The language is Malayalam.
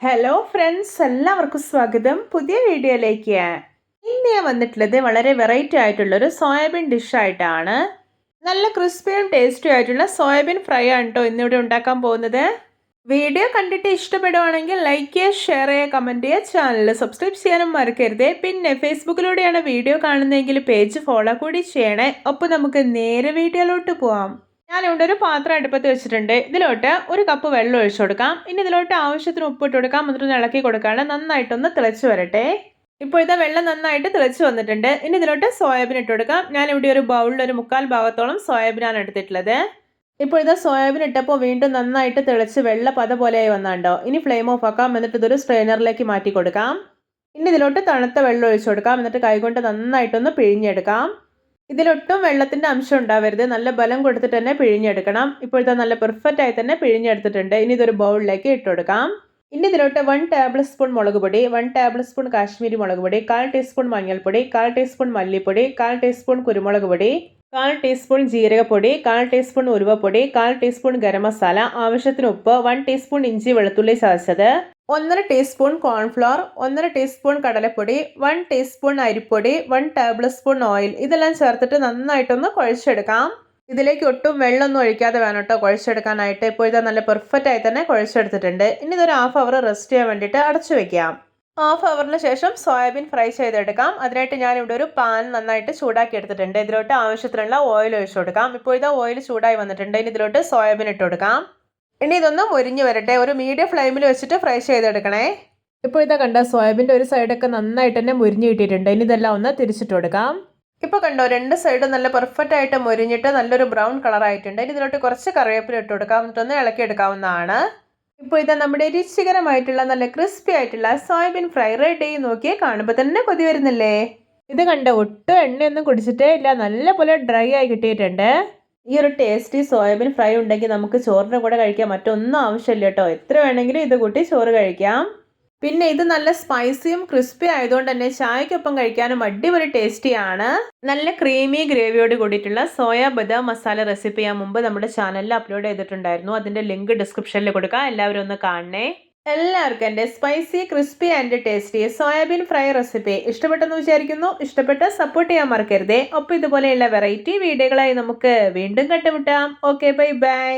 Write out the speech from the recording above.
ഹലോ ഫ്രണ്ട്സ് എല്ലാവർക്കും സ്വാഗതം. പുതിയ വീഡിയോയിലേക്ക് ഇന്ന് ഞാൻ വന്നിട്ടുള്ളത് വളരെ വെറൈറ്റി ആയിട്ടുള്ളൊരു സോയാബീൻ ഡിഷായിട്ടാണ് നല്ല ക്രിസ്പിയും ടേസ്റ്റിയും ആയിട്ടുള്ള സോയാബീൻ ഫ്രൈ ആണ് കേട്ടോ ഇന്നിവിടെ ഉണ്ടാക്കാൻ പോകുന്നത്. വീഡിയോ കണ്ടിട്ട് ഇഷ്ടപ്പെടുവാണെങ്കിൽ ലൈക്ക് ചെയ്യുക ഷെയർ ചെയ്യുക കമന്റ് ചെയ്യുക. ചാനൽ സബ്സ്ക്രൈബ് ചെയ്യാനും മറക്കരുത്. പിന്നെ ഫേസ്ബുക്കിലൂടെയാണ് വീഡിയോ കാണുന്നതെങ്കിൽ പേജ് ഫോളോ കൂടി ചെയ്യണേ. അപ്പോൾ നമുക്ക് നേരെ വീഡിയോയിലോട്ട് പോവാം. ഞാനിവിടെ ഒരു പാത്രം അടുപ്പത്ത് വെച്ചിട്ടുണ്ട്. ഇതിലോട്ട് ഒരു കപ്പ് വെള്ളം ഒഴിച്ചു കൊടുക്കാം. ഇനി ഇതിലോട്ട് ആവശ്യത്തിന് ഉപ്പിട്ട് കൊടുക്കാം. എന്നിട്ട് ഇളക്കി കൊടുക്കാണ് നന്നായിട്ടൊന്ന് തിളച്ച് വരട്ടെ. ഇപ്പോൾ ഇതാ വെള്ളം നന്നായിട്ട് തിളച്ച് വന്നിട്ടുണ്ട്. ഇനി ഇതിലോട്ട് സോയാബീൻ ഇട്ട് കൊടുക്കാം. ഞാനിവിടെ ഒരു ബൗളിൽ ഒരു മുക്കാൽ ഭാഗത്തോളം സോയാബീനാണ് എടുത്തിട്ടുള്ളത്. ഇപ്പോൾ ഇതാ സോയാബീൻ ഇട്ടപ്പോൾ വീണ്ടും നന്നായിട്ട് തിളച്ച് വെള്ള പത പോലെയായി വന്നാണ്ടോ? ഇനി ഫ്ലെയിം ഓഫ് ആക്കാം. എന്നിട്ട് ഇതൊരു സ്ട്രെയിനറിലേക്ക് മാറ്റി കൊടുക്കാം. ഇനി ഇതിലോട്ട് തണുത്ത വെള്ളം ഒഴിച്ചു കൊടുക്കാം. എന്നിട്ട് കൈകൊണ്ട് നന്നായിട്ടൊന്ന് പിഴിഞ്ഞെടുക്കാം. ഇതിലൊട്ടും വെള്ളത്തിന്റെ അംശം ഉണ്ടാവരുത്. നല്ല ബലം കൊടുത്തിട്ട് തന്നെ പിഴിഞ്ഞെടുക്കണം. ഇപ്പോഴത്തെ നല്ല പെർഫെക്റ്റ് ആയി തന്നെ പിഴിഞ്ഞെടുത്തിട്ടുണ്ട്. ഇനി ഇതൊരു ബൗളിലേക്ക് ഇട്ട് കൊടുക്കാം. ഇനി ഇതിലോട്ട് വൺ ടേബിൾ സ്പൂൺ മുളക് പൊടി വൺ ടേബിൾ സ്പൂൺ കാശ്മീരി മുളക് പൊടി കാൽ ടീസ്പൂൺ മഞ്ഞൾപ്പൊടി കാൽ ടീസ്പൂൺ മല്ലിപ്പൊടി കാൽ ടീസ്പൂൺ കുരുമുളക് പൊടി കാൽ ടീസ്പൂൺ ജീരകപ്പൊടി കാൽ ടീസ്പൂൺ ഉരുവപ്പൊടി കാൽ ടീസ്പൂൺ ഗരം മസാല ആവശ്യത്തിന് ഉപ്പ് വൺ ടീസ്പൂൺ ഇഞ്ചി വെളുത്തുള്ളി ചതച്ചത്. ഒന്നര ടീസ്പൂൺ കോൺഫ്ലോർ ഒന്നര ടീസ്പൂൺ കടലപ്പൊടി വൺ ടീസ്പൂൺ അരിപ്പൊടി വൺ ടേബിൾ സ്പൂൺ ഓയിൽ. ഇതെല്ലാം ചേർത്തിട്ട് നന്നായിട്ടൊന്ന് കുഴച്ചെടുക്കാം. ഇതിലേക്ക് ഒട്ടും വെള്ളമൊന്നും ഒഴിക്കാതെ വേണം കേട്ടോ കുഴച്ചെടുക്കാനായിട്ട്. ഇപ്പോൾ ഇത് നല്ല പെർഫെക്റ്റ് ആയി തന്നെ കുഴച്ചെടുത്തിട്ടുണ്ട്. ഇനി ഇതൊരു ഹാഫ് അവർ റെസ്റ്റ് ചെയ്യാൻ വേണ്ടിയിട്ട് അടച്ചു വെക്കാം. ഹാഫ് അവറിന് ശേഷം സോയാബീൻ ഫ്രൈ ചെയ്തെടുക്കാം. അതിനായിട്ട് ഞാൻ ഇവിടെ ഒരു പാൻ നന്നായിട്ട് ചൂടാക്കി എടുത്തിട്ടുണ്ട്. ഇതിലോട്ട് ആവശ്യത്തിനുള്ള ഓയിൽ ഒഴിച്ചു കൊടുക്കാം. ഇപ്പോൾ ഇതാ ഓയിൽ ചൂടായി വന്നിട്ടുണ്ട്. ഇനി ഇതിലോട്ട് സോയാബീൻ ഇട്ട് കൊടുക്കാം. ഇനി ഇതൊന്ന് മുരിഞ്ഞ് വരട്ടെ. ഒരു മീഡിയം ഫ്ലെയിമിൽ വെച്ചിട്ട് ഫ്രൈ ചെയ്തെടുക്കണേ. ഇപ്പോൾ ഇതാ കണ്ട സോയാബീന്റെ ഒരു സൈഡൊക്കെ നന്നായിട്ട് തന്നെ മുരിഞ്ഞ് കിട്ടിയിട്ടുണ്ട്. ഇനി ഇതെല്ലാം ഒന്ന് തിരിച്ചിട്ട് കൊടുക്കാം. ഇപ്പോൾ കണ്ടോ രണ്ട് സൈഡും നല്ല പെർഫെക്റ്റ് ആയിട്ട് മുരിഞ്ഞിട്ട് നല്ലൊരു ബ്രൗൺ കളറായിട്ടുണ്ട് ഇനി ഇതിലോട്ട് കുറച്ച് കറിവേപ്പില ഇട്ട് കൊടുക്കാം. എന്നിട്ടൊന്ന് ഇളക്കിയെടുക്കാവുന്നതാണ് ഇപ്പോൾ ഇതാ നമ്മുടെ രുചികരമായിട്ടുള്ള നല്ല ക്രിസ്പി ആയിട്ടുള്ള സോയാബീൻ ഫ്രൈ റെഡി നോക്കിയേ കാണുമ്പോൾ തന്നെ കൊതി വരുന്നില്ലേ? ഇത് കണ്ട ഒട്ടും എണ്ണയൊന്നും കുടിച്ചിട്ടേ ഇല്ല. നല്ലപോലെ ഡ്രൈ ആയി കിട്ടിയിട്ടുണ്ട്. ഈ ഒരു ടേസ്റ്റി സോയാബീൻ ഫ്രൈ ഉണ്ടെങ്കിൽ നമുക്ക് ചോറിന്റെ കൂടെ കഴിക്കാം. മറ്റൊന്നും ആവശ്യമില്ല കേട്ടോ. എത്ര വേണമെങ്കിലും ഇത് കൂട്ടി ചോറ് കഴിക്കാം. പിന്നെ ഇത് നല്ല സ്പൈസിയും ക്രിസ്പി ആയതുകൊണ്ട് തന്നെ ചായക്കൊപ്പം കഴിക്കാനും അടിപൊളി ടേസ്റ്റിയാണ് നല്ല ക്രീമി ഗ്രേവിയോട് കൂടിയിട്ടുള്ള സോയാ ബദാം മസാല റെസിപ്പി ഞാൻ മുമ്പ് നമ്മുടെ ചാനലിൽ അപ്ലോഡ് ചെയ്തിട്ടുണ്ടായിരുന്നു. അതിന്റെ ലിങ്ക് ഡിസ്ക്രിപ്ഷനിൽ കൊടുക്കാം. എല്ലാവരും ഒന്ന് കാണണേ. എല്ലാവർക്കും എന്റെ spicy crispy and tasty soyabean fry recipe ഇഷ്ടപ്പെട്ടെന്ന് വിചാരിക്കുന്നു. ഇഷ്ടപ്പെട്ട് സപ്പോർട്ട് ചെയ്യാൻ മറക്കരുതേ. ഒപ്പം ഇതുപോലെയുള്ള വെറൈറ്റി വീഡിയോകളായി നമുക്ക് വീണ്ടും കണ്ടുമുട്ടാം. Okay bye bye